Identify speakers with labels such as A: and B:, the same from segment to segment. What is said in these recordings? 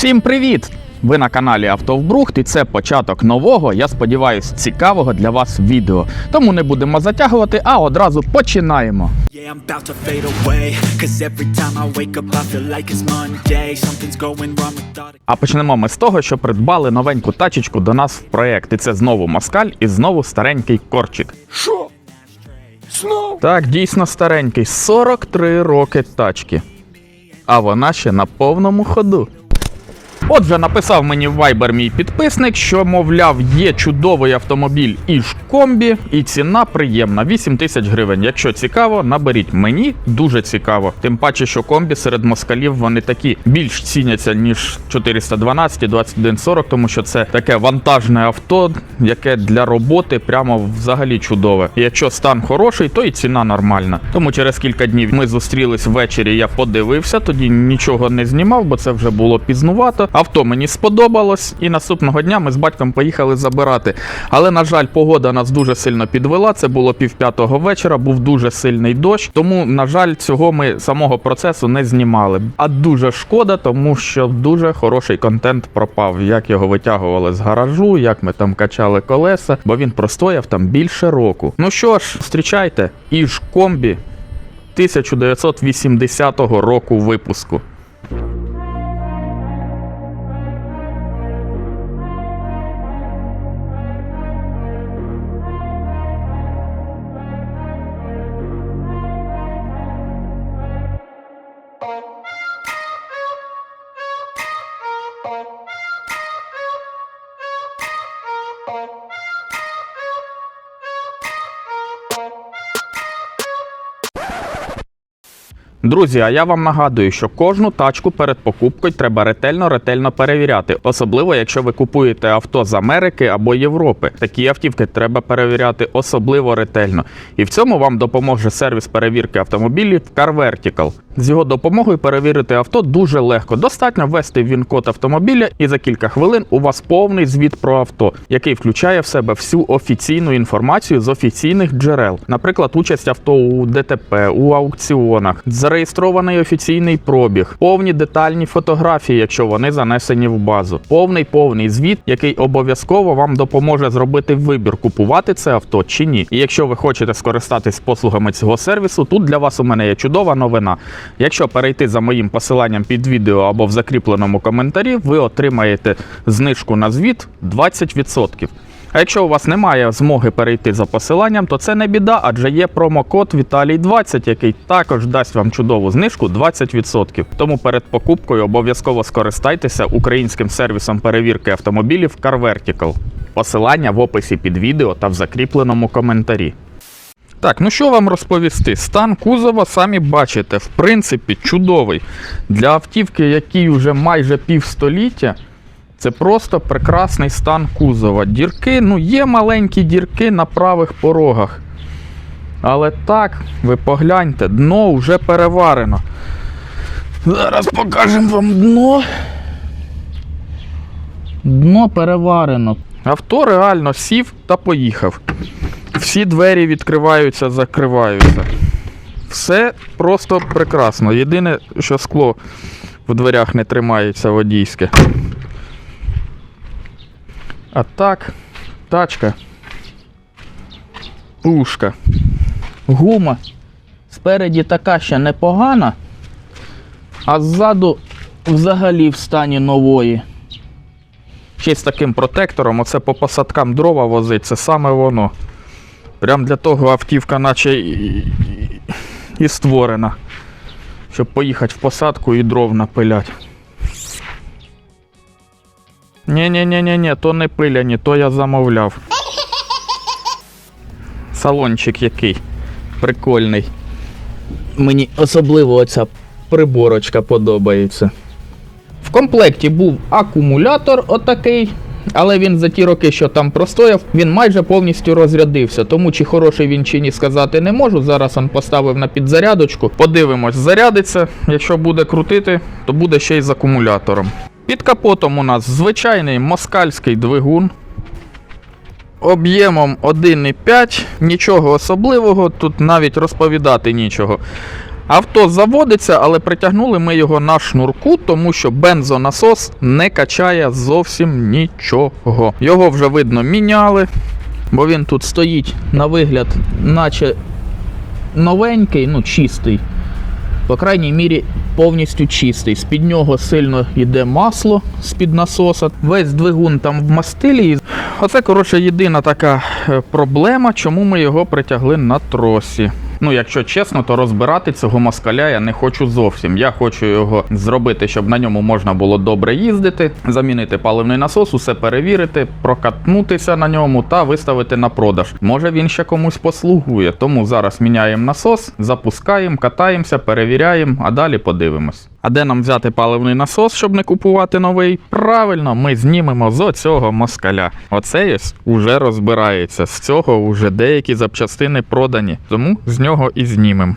A: Всім привіт! Ви на каналі Автовбрухт і це початок нового, я сподіваюся, цікавого для вас відео. Тому не будемо затягувати, а одразу починаємо. А почнемо ми з того, що придбали новеньку тачечку до нас в проект. І це знову москаль і знову старенький корчик.
B: Що? Знов?
A: Так, дійсно старенький, 43 роки тачки. А вона ще на повному ходу. Отже, написав мені в Viber мій підписник, що, мовляв, є чудовий автомобіль іж комбі, і ціна приємна 8 тисяч гривень. Якщо цікаво, наберіть. Мені дуже цікаво. Тим паче, що комбі серед москалів вони такі більш ціняться, ніж 412 і 2140, тому що це таке вантажне авто, яке для роботи прямо взагалі чудове. І якщо стан хороший, то і ціна нормальна. Тому через кілька днів ми зустрілись ввечері. Я подивився, тоді нічого не знімав, бо це вже було пізнувато. Авто мені сподобалось, і наступного дня ми з батьком поїхали забирати. Але на жаль, погода нас дуже сильно підвела. Це було півп'ятого вечора, був дуже сильний дощ. Тому, на жаль, цього ми самого процесу не знімали. А дуже шкода, тому що дуже хороший контент пропав. Як його витягували з гаражу, як ми там качали колеса, бо він простояв там більше року. Ну що ж, зустрічайте, іж комбі 1980 року випуску. Друзі, а я вам нагадую, що кожну тачку перед покупкою треба ретельно ретельно перевіряти, особливо якщо ви купуєте авто з Америки або Європи. Такі автівки треба перевіряти особливо ретельно. І в цьому вам допоможе сервіс перевірки автомобілів Car Vertical. З його допомогою перевірити авто дуже легко. Достатньо ввести він-код автомобіля, і за кілька хвилин у вас повний звіт про авто, який включає в себе всю офіційну інформацію з офіційних джерел, наприклад, участь авто у ДТП, у аукціонах, зареєстрований офіційний пробіг, повні детальні фотографії, якщо вони занесені в базу, повний повний звіт, який обов'язково вам допоможе зробити вибір, купувати це авто чи ні. І якщо ви хочете скористатись послугами цього сервісу, тут для вас у мене є чудова новина. Якщо перейти за моїм посиланням під відео або в закріпленому коментарі, ви отримаєте знижку на звіт 20%. А якщо у вас немає змоги перейти за посиланням, то це не біда, адже є промокод Віталій 20, який також дасть вам чудову знижку 20%. Тому перед покупкою обов'язково скористайтеся українським сервісом перевірки автомобілів CarVertical. Посилання в описі під відео та в закріпленому коментарі. Так, ну що вам розповісти? Стан кузова, самі бачите, в принципі, чудовий. Для автівки, якій вже майже півстоліття, це просто прекрасний стан кузова. Дірки, ну є маленькі дірки на правих порогах. Але так, ви погляньте, дно вже переварено. Зараз покажемо вам дно. Дно переварено. Авто реально сів та поїхав. Всі двері відкриваються, закриваються. Все просто прекрасно. Єдине, що скло в дверях не тримається водійське. А так, тачка. Пушка. Гума. Спереді така ще непогана, а ззаду взагалі в стані нової. Ще з таким протектором, оце по посадкам дрова возить, це саме воно. Прям для того автівка наче і, і, і створена. Щоб поїхати в посадку і дров напилять. Ні-ні-ні-ні, то не пиляні, то я замовляв. Салончик який прикольний. Мені особливо оця приборочка подобається. В комплекті був акумулятор отакий, але він за ті роки, що там простояв, він майже повністю розрядився. Тому чи хороший він чи ні сказати не можу. Зараз он поставив на підзарядочку. Подивимось, зарядиться. Якщо буде крутити, то буде ще й з акумулятором. Під капотом у нас звичайний москальський двигун. Об'ємом 1,5, нічого особливого, тут навіть розповідати нічого. Авто заводиться, але притягнули ми його на шнурку, тому що бензонасос не качає зовсім нічого. Його вже видно міняли, бо він тут стоїть на вигляд, наче новенький, ну чистий. По крайній мірі, повністю чистий. З-під нього сильно йде масло з-під насоса. Весь двигун там в мастилі. Оце, коротше, єдина така е, проблема, чому ми його притягли на тросі. Ну, якщо чесно, то розбирати цього москаля я не хочу зовсім. Я хочу його зробити, щоб на ньому можна було добре їздити, замінити паливний насос, усе перевірити, прокатнутися на ньому та виставити на продаж. Може він ще комусь послугує. Тому зараз міняємо насос, запускаємо, катаємося, перевіряємо, а далі подивимось. А де нам взяти паливний насос, щоб не купувати новий? Правильно, ми знімемо з оцього москаля. Оцей ось уже розбирається. З цього вже деякі запчастини продані, тому з нього і знімемо.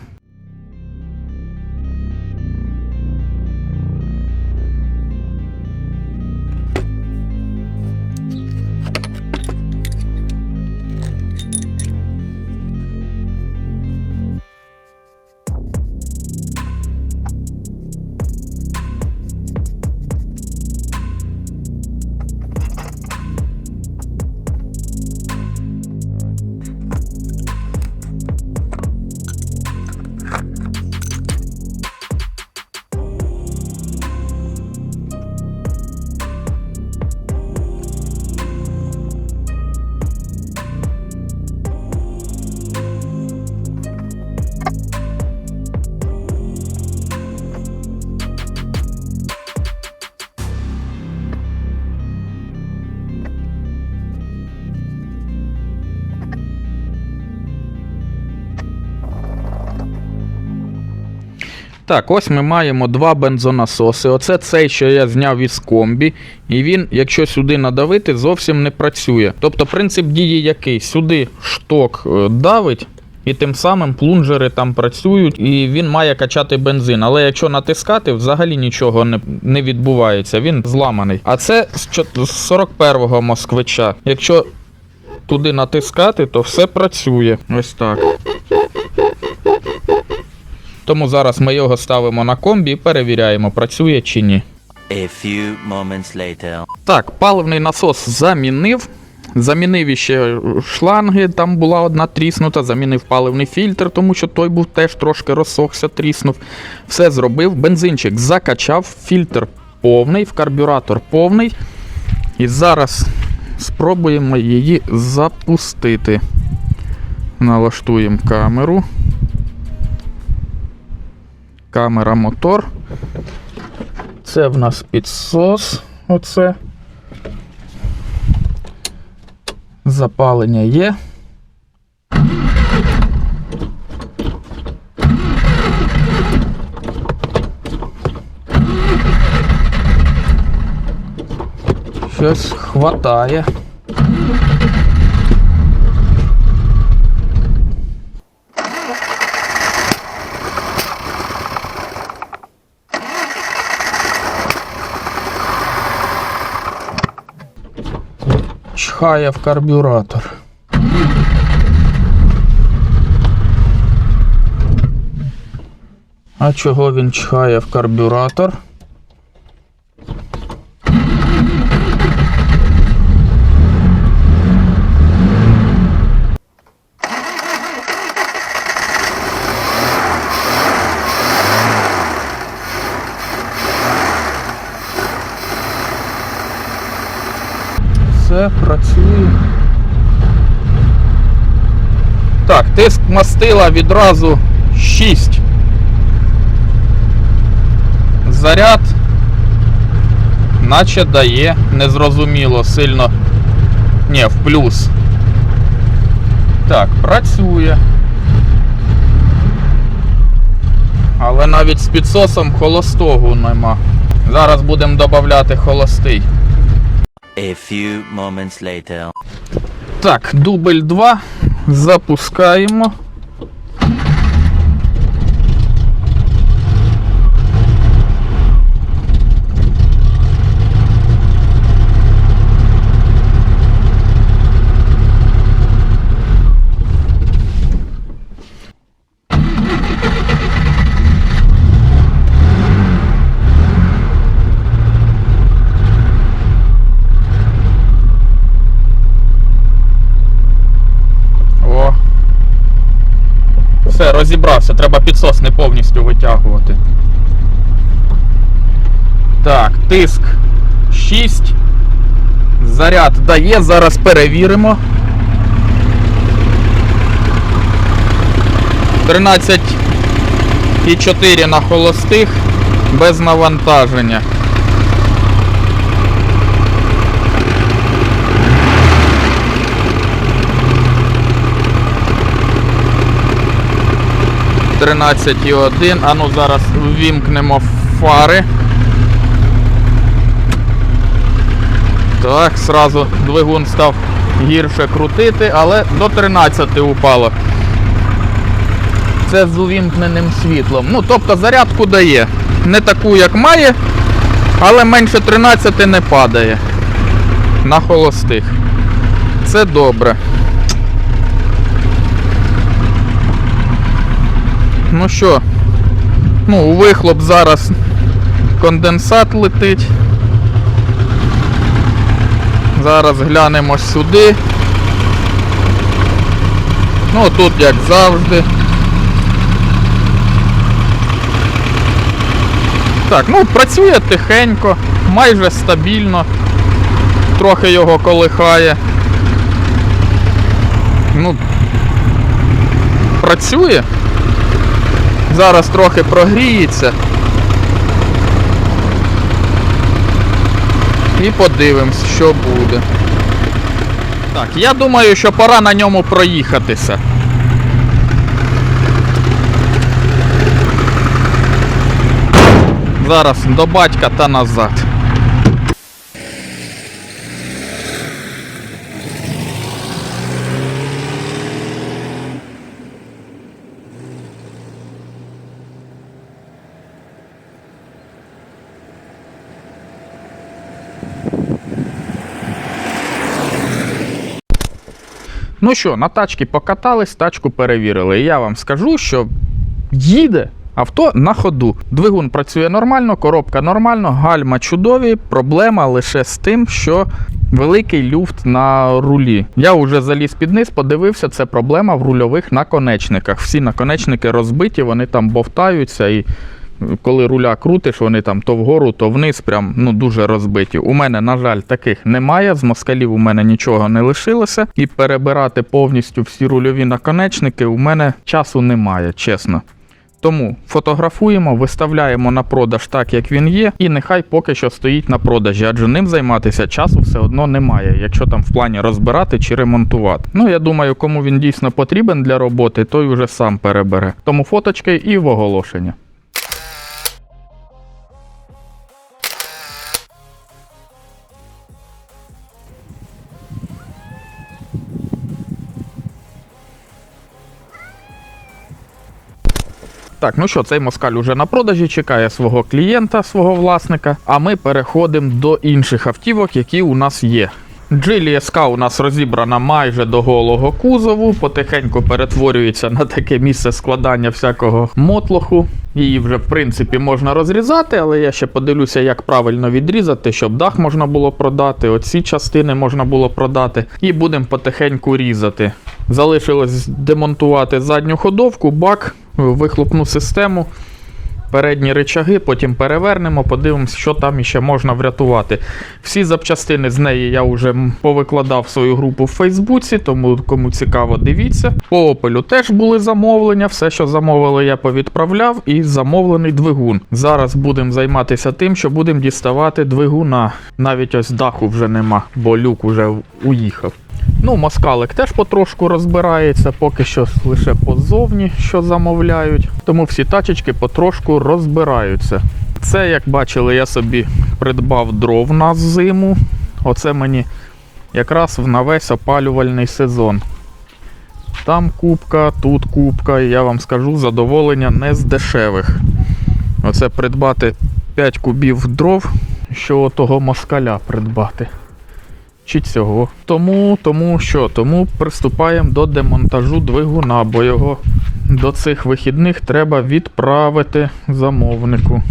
A: Так, ось ми маємо два бензонасоси. Оце цей, що я зняв із комбі. І він, якщо сюди надавити, зовсім не працює. Тобто принцип дії який? Сюди шток е, давить. І тим самим плунжери там працюють, і він має качати бензин. Але якщо натискати, взагалі нічого не, не відбувається, він зламаний. А це з 41-го москвича. Якщо туди натискати, то все працює. Ось так. Тому зараз ми його ставимо на комбі і перевіряємо, працює чи ні.
C: A few moments later.
A: Так, паливний насос замінив. Замінив іще шланги, там була одна тріснута, замінив паливний фільтр, тому що той був теж трошки розсохся, тріснув. Все зробив. Бензинчик закачав, фільтр повний, в карбюратор повний. І зараз спробуємо її запустити. Налаштуємо камеру. Камера мотор. Це в нас підсос. Оце. Запалення є. Щось хватає. Чхає в карбюратор. А чого він чхає в карбюратор? Все працює. Так, тиск мастила відразу 6. Заряд, наче дає, незрозуміло, сильно. Ні, в плюс. Так, працює. Але навіть з підсосом холостого нема. Зараз будемо додати холостий.
C: A few moments later.
A: Так, дубль 2. Запускаємо. Розібрався, треба підсос не повністю витягувати. Так, тиск 6. Заряд дає, зараз перевіримо. 13,4 на холостих без навантаження. Тринадцять і один. А ну зараз ввімкнемо фари. Так, сразу двигун став гірше крутити, але до 13 упало. Це з увімкненим світлом. Ну, тобто зарядку дає. Не таку, як має, але менше 13 не падає. На холостих. Це добре. Ну що, ну, у вихлоп зараз конденсат летить. Зараз глянемо сюди. Ну, тут як завжди. Так, ну працює тихенько, майже стабільно. Трохи його колихає. Ну, працює. Зараз трохи прогріється. І подивимось, що буде. Так, я думаю, що пора на ньому проїхатися. Зараз до батька та назад. Ну що, на тачки покатались, тачку перевірили. І я вам скажу, що їде авто на ходу. Двигун працює нормально, коробка нормально, гальма чудові. Проблема лише з тим, що великий люфт на рулі. Я вже заліз під низ, подивився, це проблема в рульових наконечниках. Всі наконечники розбиті, вони там бовтаються і. Коли руля крутиш, вони там то вгору, то вниз, прям ну дуже розбиті. У мене, на жаль, таких немає. З москалів у мене нічого не лишилося. І перебирати повністю всі рульові наконечники у мене часу немає, чесно. Тому фотографуємо, виставляємо на продаж так, як він є, і нехай поки що стоїть на продажі, адже ним займатися часу все одно немає, якщо там в плані розбирати чи ремонтувати. Ну я думаю, кому він дійсно потрібен для роботи, той уже сам перебере. Тому фоточки і в оголошення. Так, ну що, цей москаль уже на продажі чекає свого клієнта, свого власника. А ми переходимо до інших автівок, які у нас є. Джилі СК у нас розібрана майже до голого кузову, потихеньку перетворюється на таке місце складання всякого мотлоху. Її вже в принципі можна розрізати, але я ще подивлюся, як правильно відрізати, щоб дах можна було продати, оці частини можна було продати, і будемо потихеньку різати. Залишилось демонтувати задню ходовку, бак, вихлопну систему. Передні речаги, потім перевернемо, подивимось, що там іще можна врятувати. Всі запчастини з неї я вже повикладав свою групу в Фейсбуці, тому кому цікаво, дивіться. По опелю теж були замовлення, все, що замовили, я повідправляв, і замовлений двигун. Зараз будемо займатися тим, що будемо діставати двигуна. Навіть ось даху вже нема, бо люк вже уїхав. Ну, москалик теж потрошку розбирається, поки що лише позовні, що замовляють. Тому всі тачечки потрошку розбираються. Це, як бачили, я собі придбав дров на зиму. Оце мені якраз на весь опалювальний сезон. Там кубка, тут кубка, і я вам скажу, задоволення не з дешевих. Оце придбати 5 кубів дров, що того москаля придбати чи цього. Тому, тому що? Тому приступаємо до демонтажу двигуна, бо його до цих вихідних треба відправити замовнику.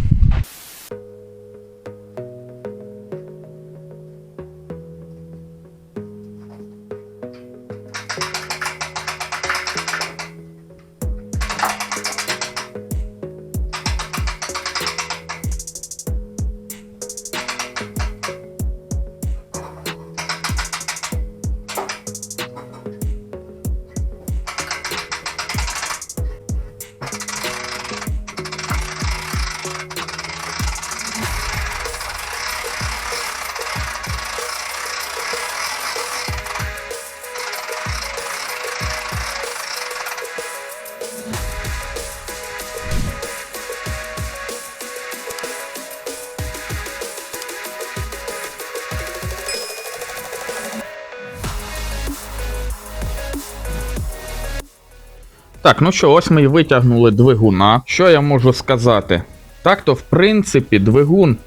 A: Так, ну що, ось ми і витягнули двигуна. Що я можу сказати? Так то, в принципі, двигун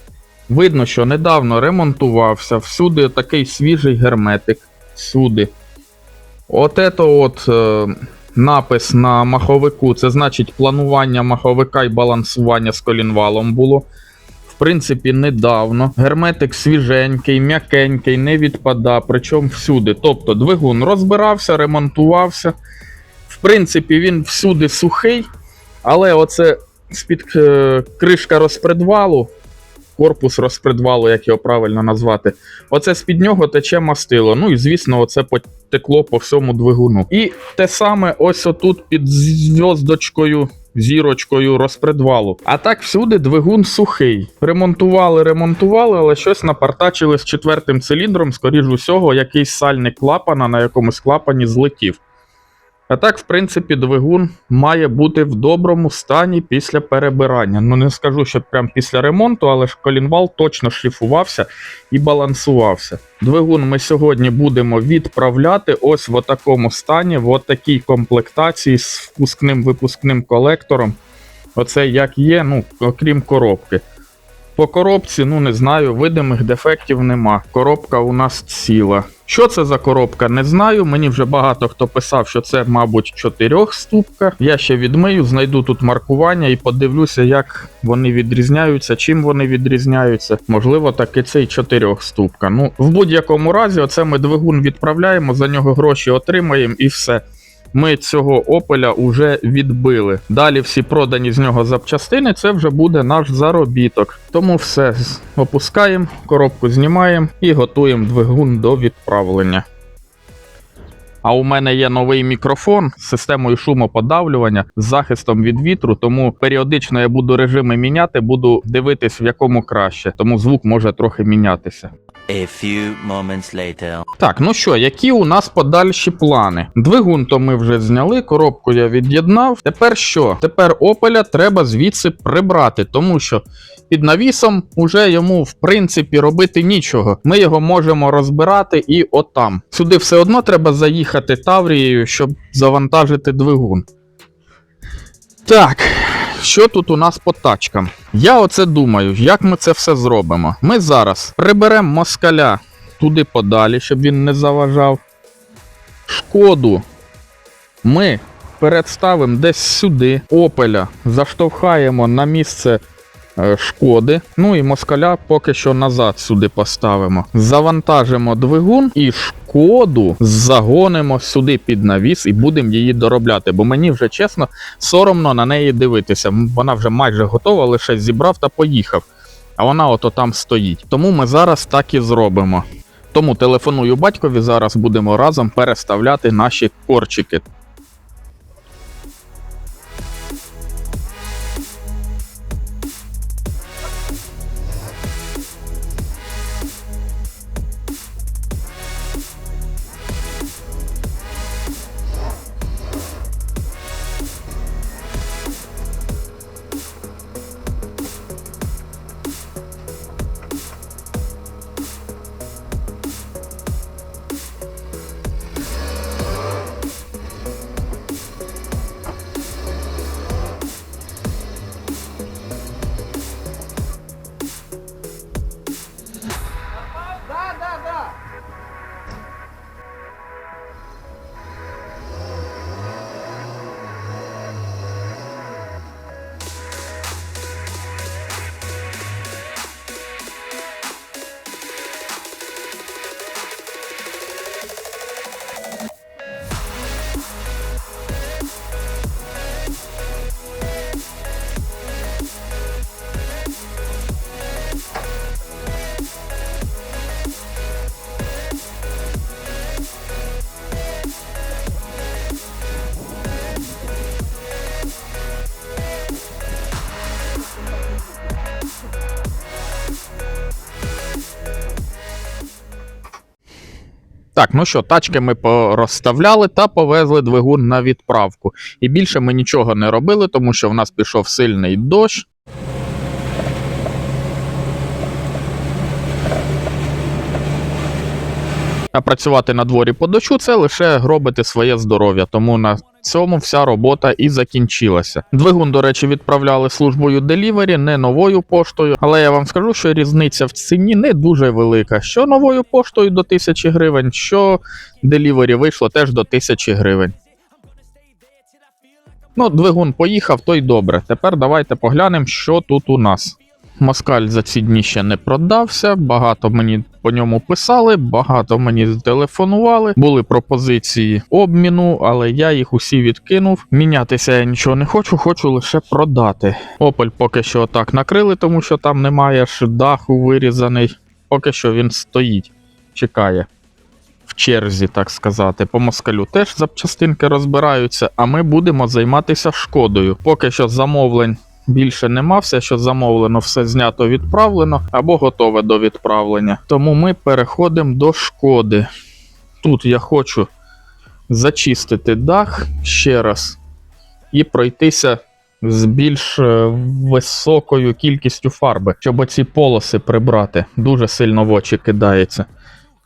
A: видно, що недавно ремонтувався. Всюди такий свіжий герметик. Всюди. От ето от е, напис на маховику, це значить планування маховика і балансування з колінвалом було. В принципі, недавно. Герметик свіженький, м'якенький, не відпада, причому всюди. Тобто двигун розбирався, ремонтувався. В принципі, він всюди сухий, але оце з-під е, кришка розпредвалу, корпус розпредвалу, як його правильно назвати, оце з-під нього тече мастило. Ну і звісно, оце потекло по всьому двигуну. І те саме ось отут під зв'яздочкою. Зірочкою розпредвалу. А так всюди двигун сухий. Ремонтували, ремонтували, але щось напартачили з четвертим циліндром, скоріш усього, якийсь сальник клапана на якомусь клапані злетів. А так, в принципі, двигун має бути в доброму стані після перебирання. Ну, не скажу, що прям після ремонту, але ж колінвал точно шліфувався і балансувався. Двигун ми сьогодні будемо відправляти ось в такому стані, в такій комплектації з впускним-випускним колектором. Оце як є, ну, окрім коробки. По коробці, ну не знаю, видимих дефектів нема. Коробка у нас ціла. Що це за коробка, не знаю. Мені вже багато хто писав, що це, мабуть, чотирьохступка. Я ще відмию, знайду тут маркування і подивлюся, як вони відрізняються, чим вони відрізняються. Можливо, таки це й чотирьохступка. Ну, в будь-якому разі, оце ми двигун відправляємо, за нього гроші отримаємо і все. Ми цього опеля вже відбили. Далі всі продані з нього запчастини, це вже буде наш заробіток. Тому все опускаємо, коробку знімаємо і готуємо двигун до відправлення. А у мене є новий мікрофон з системою шумоподавлювання з захистом від вітру, тому періодично я буду режими міняти, буду дивитись в якому краще, тому звук може трохи мінятися.
C: A few moments later.
A: Так, ну що, які у нас подальші плани? Двигун то ми вже зняли, коробку я від'єднав. Тепер що? Тепер опеля треба звідси прибрати, тому що під навісом уже йому в принципі робити нічого. Ми його можемо розбирати і отам. Сюди все одно треба заїхати Таврією, щоб завантажити двигун. Так, що тут у нас по тачкам? Я оце думаю, як ми це все зробимо. Ми зараз приберемо москаля туди подалі, щоб він не заважав. Шкоду ми передставимо десь сюди. Опеля заштовхаємо на місце шкоди. Ну і москаля поки що назад сюди поставимо. Завантажимо двигун і шкоду загонимо сюди під навіс і будемо її доробляти. Бо мені вже чесно соромно на неї дивитися. Вона вже майже готова, лише зібрав та поїхав. А вона ото там стоїть. Тому ми зараз так і зробимо. Тому телефоную батькові, зараз будемо разом переставляти наші корчики. Так, ну що, тачки ми порозставляли та повезли двигун на відправку. І більше ми нічого не робили, тому що в нас пішов сильний дощ. А працювати на дворі по дощу це лише гробити своє здоров'я, тому на цьому вся робота і закінчилася. Двигун, до речі, відправляли службою Delivery, не новою поштою, але я вам скажу, що різниця в ціні не дуже велика. Що новою поштою до 1000 гривень, що Delivery вийшло теж до 1000 гривень. Ну, двигун поїхав, то й добре. Тепер давайте поглянемо, що тут у нас. Москаль за ці дні ще не продався, багато мені по ньому писали, багато мені телефонували. Були пропозиції обміну, але я їх усі відкинув. Мінятися я нічого не хочу, хочу лише продати. Опель поки що отак накрили, тому що там немає ж даху вирізаний. Поки що він стоїть, чекає. В черзі, так сказати, по москалю теж запчастинки розбираються, а ми будемо займатися шкодою. Поки що замовлень більше нема, все, що замовлено, все знято, відправлено або готове до відправлення. Тому ми переходимо до шкоди. Тут я хочу зачистити дах ще раз і пройтися з більш е, високою кількістю фарби, щоб оці полоси прибрати. Дуже сильно в очі кидається.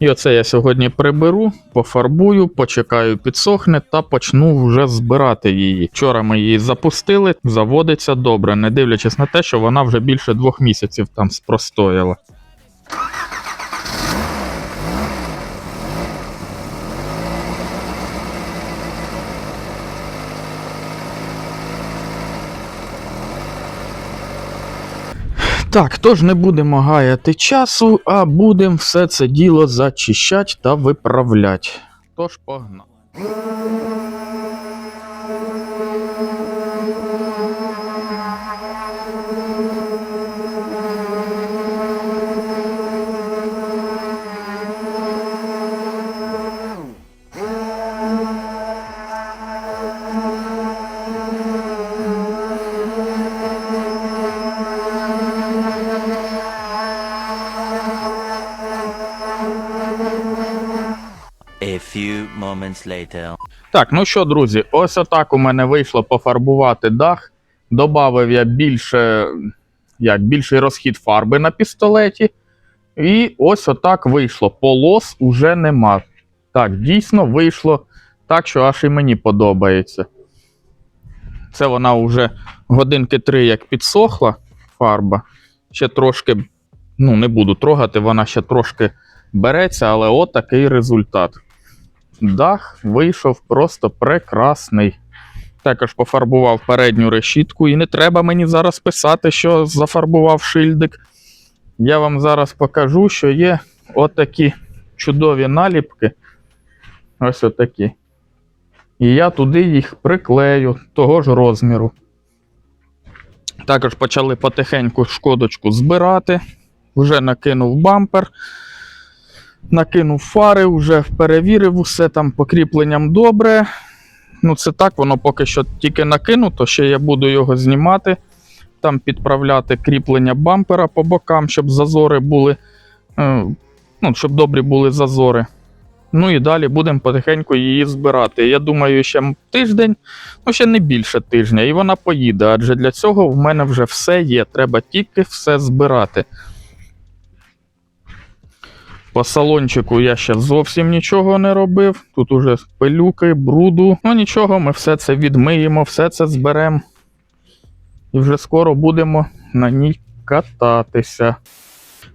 A: І оце я сьогодні приберу, пофарбую, почекаю, підсохне та почну вже збирати її. Вчора ми її запустили, заводиться добре, не дивлячись на те, що вона вже більше двох місяців там спростояла. Так, тож не будемо гаяти часу, а будемо все це діло зачищати та виправляти. Тож погнали.
C: Later.
A: Так, ну що, друзі, ось отак у мене вийшло пофарбувати дах. Добавив я більше, як, більший розхід фарби на пістолеті. І ось отак вийшло. Полос уже нема. Так, дійсно вийшло так, що аж і мені подобається. Це вона вже годинки три як підсохла фарба. Ще трошки, ну, не буду трогати, вона ще трошки береться, але от такий результат. Дах вийшов просто прекрасний. Також пофарбував передню решітку, і не треба мені зараз писати, що зафарбував шильдик. Я вам зараз покажу, що є отакі чудові наліпки. Ось отакі. І я туди їх приклею того ж розміру. Також почали потихеньку шкодочку збирати. Вже накинув бампер. Накинув фари, вже перевірив усе там покріпленням добре. Ну, це так, воно поки що тільки накинуто, ще я буду його знімати, там підправляти кріплення бампера по бокам, щоб зазори були. е, Ну, щоб добрі були зазори. Ну і далі будемо потихеньку її збирати. Я думаю, ще тиждень, ну ще не більше тижня, і вона поїде, адже для цього в мене вже все є. Треба тільки все збирати. По салончику я ще зовсім нічого не робив. Тут уже пилюки, бруду. Ну нічого, ми все це відмиємо, все це зберемо. І вже скоро будемо на ній кататися.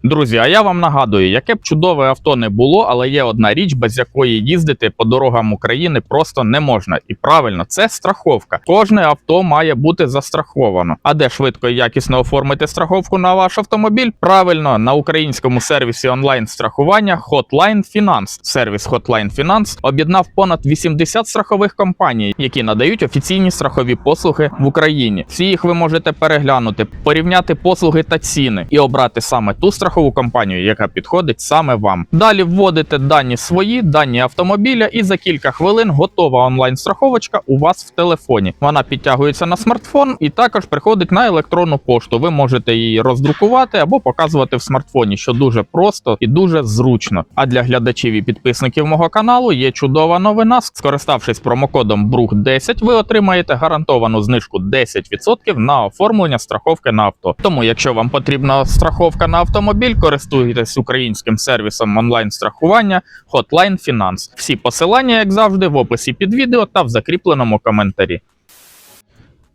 A: Друзі, а я вам нагадую, яке б чудове авто не було, але є одна річ, без якої їздити по дорогам України просто не можна. І правильно, це страховка. Кожне авто має бути застраховано. А де швидко і якісно оформити страховку на ваш автомобіль? Правильно, на українському сервісі онлайн страхування Hotline Finance. Сервіс Hotline Finance об'єднав понад 80 страхових компаній, які надають офіційні страхові послуги в Україні. Всі їх ви можете переглянути, порівняти послуги та ціни і обрати саме ту страхову компанію, яка підходить саме вам. Далі вводите дані свої, дані автомобіля, і за кілька хвилин готова онлайн-страховочка у вас в телефоні. Вона підтягується на смартфон і також приходить на електронну пошту. Ви можете її роздрукувати або показувати в смартфоні, що дуже просто і дуже зручно. А для глядачів і підписників мого каналу є чудова новина. Скориставшись промокодом BRUH 10 ви отримаєте гарантовану знижку 10% на оформлення страховки на авто. Тому, якщо вам потрібна страховка на автомобіль, автомобіль, користуйтесь українським сервісом онлайн-страхування Hotline Finance. Всі посилання, як завжди, в описі під відео та в закріпленому коментарі.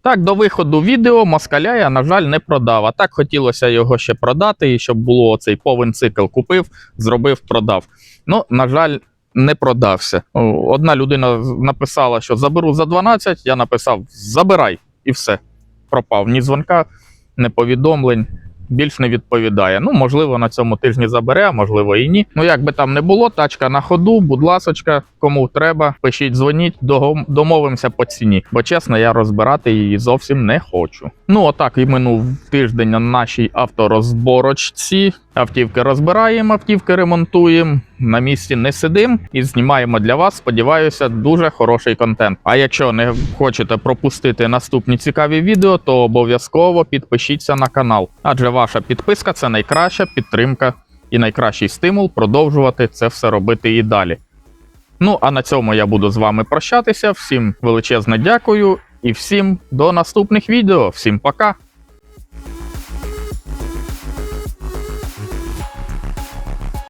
A: Так, до виходу відео москаля я, на жаль, не продав. А так хотілося його ще продати, і щоб було цей повен цикл купив, зробив, продав. Ну, на жаль, не продався. Одна людина написала, що заберу за 12, я написав забирай, і все. Пропав. Ні дзвонка, ні повідомлень. Більш не відповідає. Ну, можливо, на цьому тижні забере, а можливо і ні. Ну, як би там не було, тачка на ходу, будь ласочка, кому треба, пишіть, дзвоніть, домовимося по ціні. Бо чесно, я розбирати її зовсім не хочу. Ну, отак і минув тиждень на нашій авторозборочці. Автівки розбираємо, автівки ремонтуємо. На місці не сидимо і знімаємо для вас. Сподіваюся, дуже хороший контент. А якщо не хочете пропустити наступні цікаві відео, то обов'язково підпишіться на канал, адже ваша підписка це найкраща підтримка і найкращий стимул продовжувати це все робити і далі. Ну а на цьому я буду з вами прощатися. Всім величезне дякую і всім до наступних відео. Всім пока!